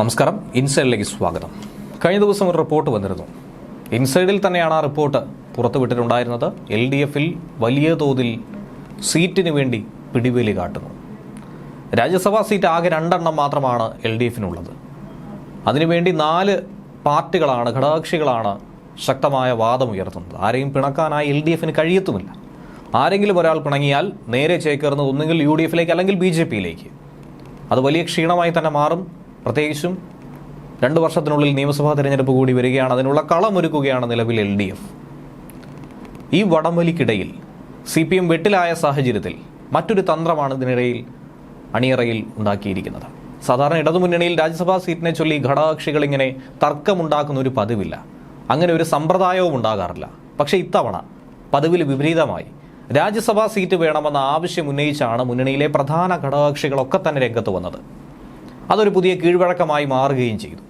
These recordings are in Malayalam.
നമസ്കാരം. ഇൻസൈഡിലേക്ക് സ്വാഗതം. കഴിഞ്ഞ ദിവസം ഒരു റിപ്പോർട്ട് വന്നിരുന്നു. ഇൻസൈഡിൽ തന്നെയാണ് ആ റിപ്പോർട്ട് പുറത്തുവിട്ടിട്ടുണ്ടായിരുന്നത്. എൽ ഡി എഫിൽ വലിയ തോതിൽ സീറ്റിന് വേണ്ടി പിടിവേലി കാട്ടുന്നു. രാജ്യസഭാ സീറ്റ് ആകെ രണ്ടെണ്ണം മാത്രമാണ് എൽ ഡി എഫിനുള്ളത് അതിനുവേണ്ടി നാല് പാർട്ടികളാണ് ഘടകകക്ഷികളാണ് ശക്തമായ വാദമുയർത്തുന്നത് ആരെയും പിണക്കാനായി എൽ ഡി എഫിന് കഴിയത്തുമില്ല. ആരെങ്കിലും ഒരാൾ പിണങ്ങിയാൽ നേരെ ചേക്കേറുന്നത് ഒന്നുകിൽ യു ഡി എഫിലേക്ക് അല്ലെങ്കിൽ ബി ജെ പിയിലേക്ക്. അത് വലിയ ക്ഷീണമായി തന്നെ മാറും. പ്രത്യേകിച്ചും രണ്ട് വർഷത്തിനുള്ളിൽ നിയമസഭാ തിരഞ്ഞെടുപ്പ് കൂടി വരികയാണ്. അതിനുള്ള കളമൊരുക്കുകയാണ് നിലവിൽ എൽ ഡി എഫ്. ഈ വടംവലിക്കിടയിൽ സി പി എം വെട്ടിലായ സാഹചര്യത്തിൽ മറ്റൊരു തന്ത്രമാണ് ഇതിനിടയിൽ അണിയറയിൽ ഉണ്ടാക്കിയിരിക്കുന്നത്. സാധാരണ ഇടതുമുന്നണിയിൽ രാജ്യസഭാ സീറ്റിനെ ചൊല്ലി ഘടകകക്ഷികൾ ഇങ്ങനെ തർക്കമുണ്ടാക്കുന്ന ഒരു പതിവില്ല. അങ്ങനെ ഒരു സമ്പ്രദായവും ഉണ്ടാകാറില്ല. പക്ഷേ ഇത്തവണ പതിവിൽ വിപരീതമായി രാജ്യസഭാ സീറ്റ് വേണമെന്ന ആവശ്യം ഉന്നയിച്ചാണ് മുന്നണിയിലെ പ്രധാന ഘടകകക്ഷികളൊക്കെ തന്നെ രംഗത്ത് വന്നത്. അതൊരു പുതിയ കീഴ്വഴക്കമായി മാറുകയും ചെയ്തു.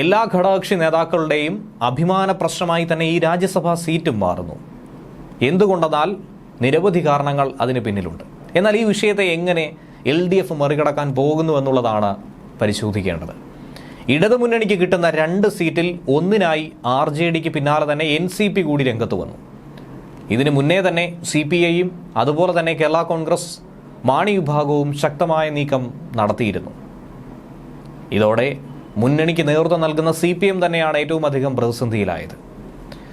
എല്ലാ ഘടകകക്ഷി നേതാക്കളുടെയും അഭിമാന പ്രശ്നമായി തന്നെ ഈ രാജ്യസഭാ സീറ്റും മാറുന്നു. എന്തുകൊണ്ടെന്നാൽ നിരവധി കാരണങ്ങൾ അതിന് പിന്നിലുണ്ട്. എന്നാൽ ഈ വിഷയത്തെ എങ്ങനെ എൽ ഡി എഫ് മറികടക്കാൻ പോകുന്നു എന്നുള്ളതാണ് പരിശോധിക്കേണ്ടത്. ഇടതുമുന്നണിക്ക് കിട്ടുന്ന രണ്ട് സീറ്റിൽ ഒന്നിനായി ആർ ജെ ഡിക്ക് പിന്നാലെ തന്നെ എൻ സി പി കൂടി രംഗത്ത് വന്നു. ഇതിനു മുന്നേ തന്നെ സി പി ഐയും അതുപോലെ തന്നെ കേരള കോൺഗ്രസ് മാണി വിഭാഗവും ശക്തമായ നീക്കം നടത്തിയിരുന്നു. ഇതോടെ മുന്നണിക്ക് നേതൃത്വം നൽകുന്ന സി പി എം തന്നെയാണ് ഏറ്റവും അധികം പ്രതിസന്ധിയിലായത്.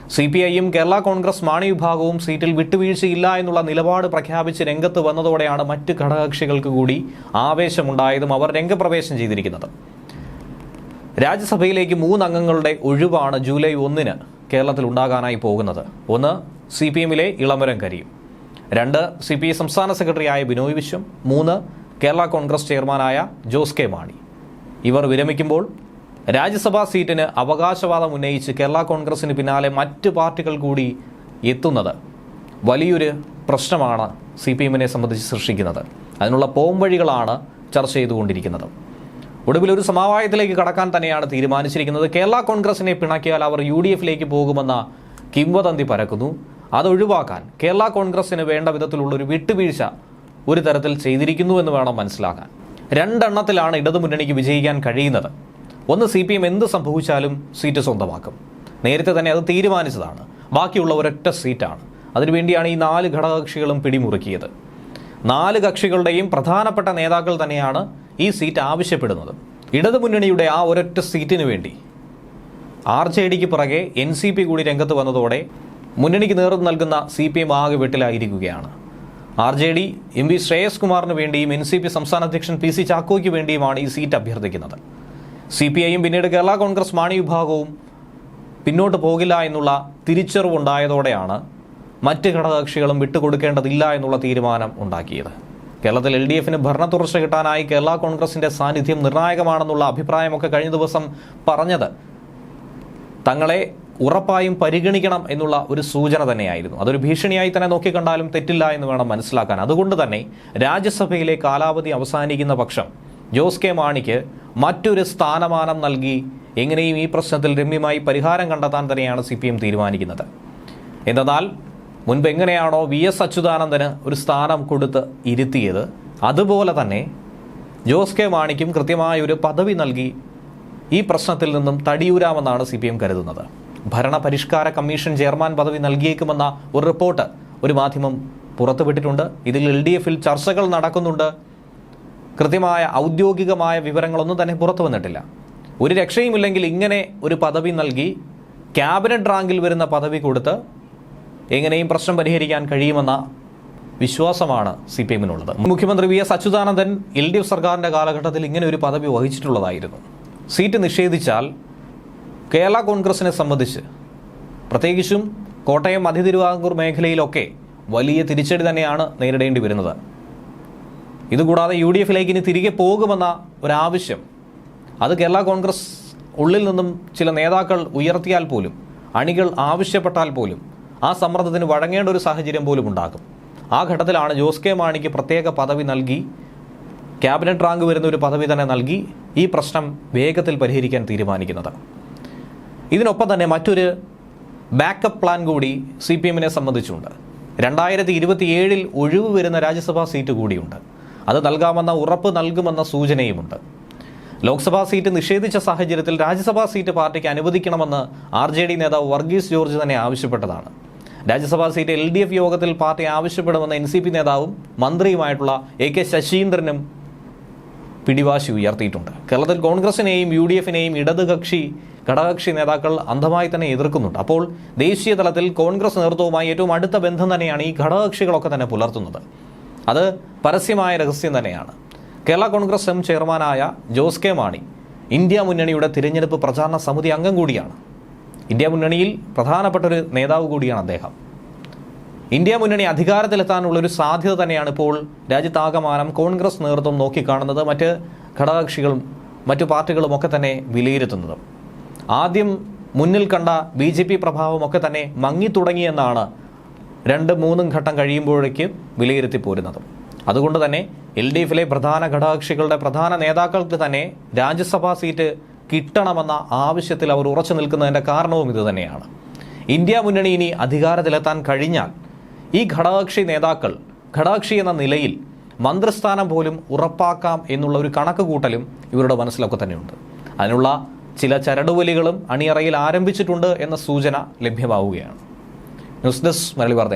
സി പി ഐയും കേരള കോൺഗ്രസ് മാണി വിഭാഗവും സീറ്റിൽ വിട്ടുവീഴ്ചയില്ല എന്നുള്ള നിലപാട് പ്രഖ്യാപിച്ച് രംഗത്ത് വന്നതോടെയാണ് മറ്റ് ഘടകകക്ഷികൾക്ക് കൂടി ആവേശമുണ്ടായതും അവർ രംഗപ്രവേശം ചെയ്തിരിക്കുന്നത്. രാജ്യസഭയിലേക്ക് മൂന്നംഗങ്ങളുടെ ഒഴിവാണ് ജൂലൈ ഒന്നിന് കേരളത്തിൽ ഉണ്ടാകാനായി പോകുന്നത്. ഒന്ന് സി പി എമ്മിലെ ഇളമരം കരീം രണ്ട് സി പി ഐ സംസ്ഥാന സെക്രട്ടറിയായ ബിനോയ് വിശ്വം. മൂന്ന് കേരള കോൺഗ്രസ് ചെയർമാനായ ജോസ് കെ മാണി. ഇവർ വിരമിക്കുമ്പോൾ രാജ്യസഭാ സീറ്റിന് അവകാശവാദം ഉന്നയിച്ച് കേരള കോൺഗ്രസിന് പിന്നാലെ മറ്റ് പാർട്ടികൾ കൂടി എത്തുന്നത് വലിയൊരു പ്രശ്നമാണ് സി പി എമ്മിനെ സംബന്ധിച്ച് സൃഷ്ടിക്കുന്നത്. അതിനുള്ള പോംവഴികളാണ് ചർച്ച ചെയ്തുകൊണ്ടിരിക്കുന്നത്. ഒടുവിൽ ഒരു സമവായത്തിലേക്ക് കടക്കാൻ തന്നെയാണ് തീരുമാനിച്ചിരിക്കുന്നത്. കേരള കോൺഗ്രസിനെ പിണക്കിയാൽ അവർ യു ഡി എഫിലേക്ക് പോകുമെന്ന കിംവദന്തി പരക്കുന്നു. അതൊഴിവാക്കാൻ കേരള കോൺഗ്രസിന് വേണ്ട വിധത്തിലുള്ള ഒരു വിട്ടുവീഴ്ച ഒരു തരത്തിൽ ചെയ്തിരിക്കുന്നു എന്ന് വേണം മനസ്സിലാക്കാൻ. രണ്ടെണ്ണത്തിലാണ് ഇടതുമുന്നണിക്ക് വിജയിക്കാൻ കഴിയുന്നത്. ഒന്ന് സി പി എം എന്ത് സംഭവിച്ചാലും സീറ്റ് സ്വന്തമാക്കും. നേരത്തെ തന്നെ അത് തീരുമാനിച്ചതാണ്. ബാക്കിയുള്ള ഒരൊറ്റ സീറ്റാണ്. അതിനുവേണ്ടിയാണ് ഈ നാല് ഘടകകക്ഷികളും പിടിമുറുക്കിയത്. നാല് കക്ഷികളുടെയും പ്രധാനപ്പെട്ട നേതാക്കൾ തന്നെയാണ് ഈ സീറ്റ് ആവശ്യപ്പെടുന്നത്. ഇടതുമുന്നണിയുടെ ആ ഒരൊറ്റ സീറ്റിന് വേണ്ടി. ആർ ജെ ഡിക്ക് പുറകെ എൻ സി പി കൂടി രംഗത്ത് വന്നതോടെ മുന്നണിക്ക് നേതൃത്വം നൽകുന്ന സി പി എം ആകെ വെട്ടിലായിരിക്കുകയാണ്. R J D M V Shreyas കുമാറിന് വേണ്ടിയും എൻ സി പി സംസ്ഥാന അധ്യക്ഷൻ പി സി ചാക്കോയ്ക്ക് വേണ്ടിയുമാണ് ഈ സീറ്റ് അഭ്യർത്ഥിക്കുന്നത്. സി പി ഐയും പിന്നീട് കേരള കോൺഗ്രസ് മാണി വിഭാഗവും പിന്നോട്ട് പോകില്ല എന്നുള്ള തിരിച്ചറിവുണ്ടായതോടെയാണ് മറ്റ് ഘടകകക്ഷികളും വിട്ടുകൊടുക്കേണ്ടതില്ല എന്നുള്ള തീരുമാനം ഉണ്ടാക്കിയത്. കേരളത്തിൽ എൽ ഡി എഫിന് ഭരണ തുടർച്ച കിട്ടാനായി കേരള കോൺഗ്രസിന്റെ സാന്നിധ്യം നിർണായകമാണെന്നുള്ള അഭിപ്രായമൊക്കെ കഴിഞ്ഞ ദിവസം പറഞ്ഞത് തങ്ങളെ ഉറപ്പായും പരിഗണിക്കണം എന്നുള്ള ഒരു സൂചന തന്നെയായിരുന്നു. അതൊരു ഭീഷണിയായി തന്നെ നോക്കിക്കണ്ടാലും തെറ്റില്ല എന്ന് വേണം മനസ്സിലാക്കാൻ. അതുകൊണ്ട് തന്നെ രാജ്യസഭയിലെ കാലാവധി അവസാനിക്കുന്ന പക്ഷം ജോസ് കെ മാണിക്ക് മറ്റൊരു സ്ഥാനമാനം നൽകി എങ്ങനെയും ഈ പ്രശ്നത്തിൽ രമ്യമായി പരിഹാരം കണ്ടെത്താൻ തന്നെയാണ് സി പി എം തീരുമാനിക്കുന്നത്. എന്തെന്നാൽ മുൻപ് എങ്ങനെയാണോ വി എസ് അച്യുതാനന്ദന് ഒരു സ്ഥാനം കൊടുത്ത് ഇരുത്തിയത് അതുപോലെ തന്നെ ജോസ് കെ മാണിക്കും കൃത്യമായ ഒരു പദവി നൽകി ഈ പ്രശ്നത്തിൽ നിന്നും തടിയൂരാമെന്നാണ് സി പി എം കരുതുന്നത്. ഭരണപരിഷ്കാര കമ്മീഷൻ ചെയർമാൻ പദവി നൽകിയേക്കുമെന്ന ഒരു റിപ്പോർട്ട് ഒരു മാധ്യമം പുറത്തുവിട്ടിട്ടുണ്ട്. ഇതിൽ എൽ ഡി എഫിൽ ചർച്ചകൾ നടക്കുന്നുണ്ട്. കൃത്യമായ ഔദ്യോഗികമായ വിവരങ്ങളൊന്നും തന്നെ പുറത്തു വന്നിട്ടില്ല ഒരു രക്ഷയുമില്ലെങ്കിൽ ഇങ്ങനെ ഒരു പദവി നൽകി ക്യാബിനറ്റ് റാങ്കിൽ വരുന്ന പദവി കൊടുത്ത് എങ്ങനെയും പ്രശ്നം പരിഹരിക്കാൻ കഴിയുമെന്ന വിശ്വാസമാണ് സി പി എമ്മിനുള്ളത്. മുഖ്യമന്ത്രി V S Achuthanandan L D F സർക്കാരിന്റെ കാലഘട്ടത്തിൽ ഇങ്ങനെ ഒരു പദവി വഹിച്ചിട്ടുള്ളതായിരുന്നു. സീറ്റ് നിഷേധിച്ചാൽ കേരള കോൺഗ്രസിനെ സംബന്ധിച്ച് പ്രത്യേകിച്ചും കോട്ടയം മധ്യ തിരുവിതാംകൂർ മേഖലയിലൊക്കെ വലിയ തിരിച്ചടി തന്നെയാണ് നേരിടേണ്ടി വരുന്നത്. ഇതുകൂടാതെ യു ഡി എഫിലേക്ക് ഇനി തിരികെ പോകുമെന്ന ഒരാവശ്യം. അത് കേരള കോൺഗ്രസ് ഉള്ളിൽ നിന്നും ചില നേതാക്കൾ ഉയർത്തിയാൽ പോലും അണികൾ ആവശ്യപ്പെട്ടാൽ പോലും ആ സമ്മർദ്ദത്തിന് വഴങ്ങേണ്ട ഒരു സാഹചര്യം പോലും ഉണ്ടാകും. ആ ഘട്ടത്തിലാണ് ജോസ് കെ മാണിക്ക് പ്രത്യേക പദവി നൽകി ക്യാബിനറ്റ് റാങ്ക് വരുന്ന ഒരു പദവി തന്നെ നൽകി ഈ പ്രശ്നം വേഗത്തിൽ പരിഹരിക്കാൻ തീരുമാനിക്കുന്നത്. ഇതിനൊപ്പം തന്നെ മറ്റൊരു ബാക്കപ്പ് പ്ലാൻ കൂടി സി പി എമ്മിനെ സംബന്ധിച്ചുണ്ട്. രണ്ടായിരത്തി ഇരുപത്തിയേഴിൽ ഒഴിവ് വരുന്ന രാജ്യസഭാ സീറ്റ് കൂടിയുണ്ട്. അത് നൽകാമെന്ന ഉറപ്പ് നൽകുമെന്ന സൂചനയുമുണ്ട്. ലോക്സഭാ സീറ്റ് നിഷേധിച്ച സാഹചര്യത്തിൽ രാജ്യസഭാ സീറ്റ് പാർട്ടിക്ക് അനുവദിക്കണമെന്ന് ആർ ജെ ഡി നേതാവ് വർഗീസ് ജോർജ് തന്നെ ആവശ്യപ്പെട്ടതാണ്. Rajya Sabha seat L D F യോഗത്തിൽ പാർട്ടി ആവശ്യപ്പെടുമെന്ന് എൻ സി പി നേതാവും മന്ത്രിയുമായിട്ടുള്ള എ കെ ശശീന്ദ്രനും പിടിവാശി ഉയർത്തിയിട്ടുണ്ട്. കേരളത്തിൽ കോൺഗ്രസിനെയും യു ഡി എഫിനെയും ഇടതുകക്ഷി ഘടകകക്ഷി നേതാക്കൾ അന്ധമായി തന്നെ എതിർക്കുന്നുണ്ട്. അപ്പോൾ ദേശീയ തലത്തിൽ കോൺഗ്രസ് നേതൃത്വവുമായി ഏറ്റവും അടുത്ത ബന്ധം തന്നെയാണ് ഈ ഘടകകക്ഷികളൊക്കെ തന്നെ പുലർത്തുന്നത്. അത് പരസ്യമായ രഹസ്യം തന്നെയാണ്. കേരള കോൺഗ്രസ് എം ചെയർമാനായ ജോസ് കെ മാണി ഇന്ത്യ മുന്നണിയുടെ തിരഞ്ഞെടുപ്പ് പ്രചാരണ സമിതി അംഗം കൂടിയാണ്. ഇന്ത്യ മുന്നണിയിൽ പ്രധാനപ്പെട്ട ഒരു നേതാവ് കൂടിയാണ് അദ്ദേഹം. ഇന്ത്യ മുന്നണി അധികാരത്തിലെത്താനുള്ള ഒരു സാധ്യത തന്നെയാണ് ഇപ്പോൾ രാജ്യത്താകമാനം കോൺഗ്രസ് നേതൃത്വം നോക്കിക്കാണുന്നത് മറ്റ് ഘടകകക്ഷികളും മറ്റു പാർട്ടികളും ഒക്കെ തന്നെ വിലയിരുത്തുന്നത്. ആദ്യം മുന്നിൽ കണ്ട ബി ജെ പി പ്രഭാവമൊക്കെ തന്നെ മങ്ങിത്തുടങ്ങിയെന്നാണ് രണ്ട് മൂന്നും ഘട്ടം കഴിയുമ്പോഴേക്ക് വിലയിരുത്തി പോരുന്നത് അതുകൊണ്ട് തന്നെ എൽ ഡി എഫിലെ പ്രധാന ഘടകകക്ഷികളുടെ പ്രധാന നേതാക്കൾക്ക് തന്നെ രാജ്യസഭാ സീറ്റ് കിട്ടണമെന്ന ആവശ്യത്തിൽ അവർ ഉറച്ചു നിൽക്കുന്നതിന്റെ കാരണവും ഇതുതന്നെയാണ് ഇന്ത്യ മുന്നണി ഇനി അധികാരത്തിലെത്താൻ കഴിഞ്ഞാൽ ഈ ഘടകകക്ഷി നേതാക്കൾ ഘടകകക്ഷി എന്ന നിലയിൽ മന്ത്രിസ്ഥാനം പോലും ഉറപ്പാക്കാം എന്നുള്ള ഒരു കണക്ക് കൂട്ടലും ഇവരുടെ മനസ്സിലൊക്കെ തന്നെയുണ്ട്. അതിനുള്ള ചില ചരടുവലികളും അണിയറയിൽ ആരംഭിച്ചിട്ടുണ്ട് എന്ന സൂചന ലഭ്യമാവുകയാണ്. ന്യൂസ് ഡെസ്ക് മരളി വാർത്ത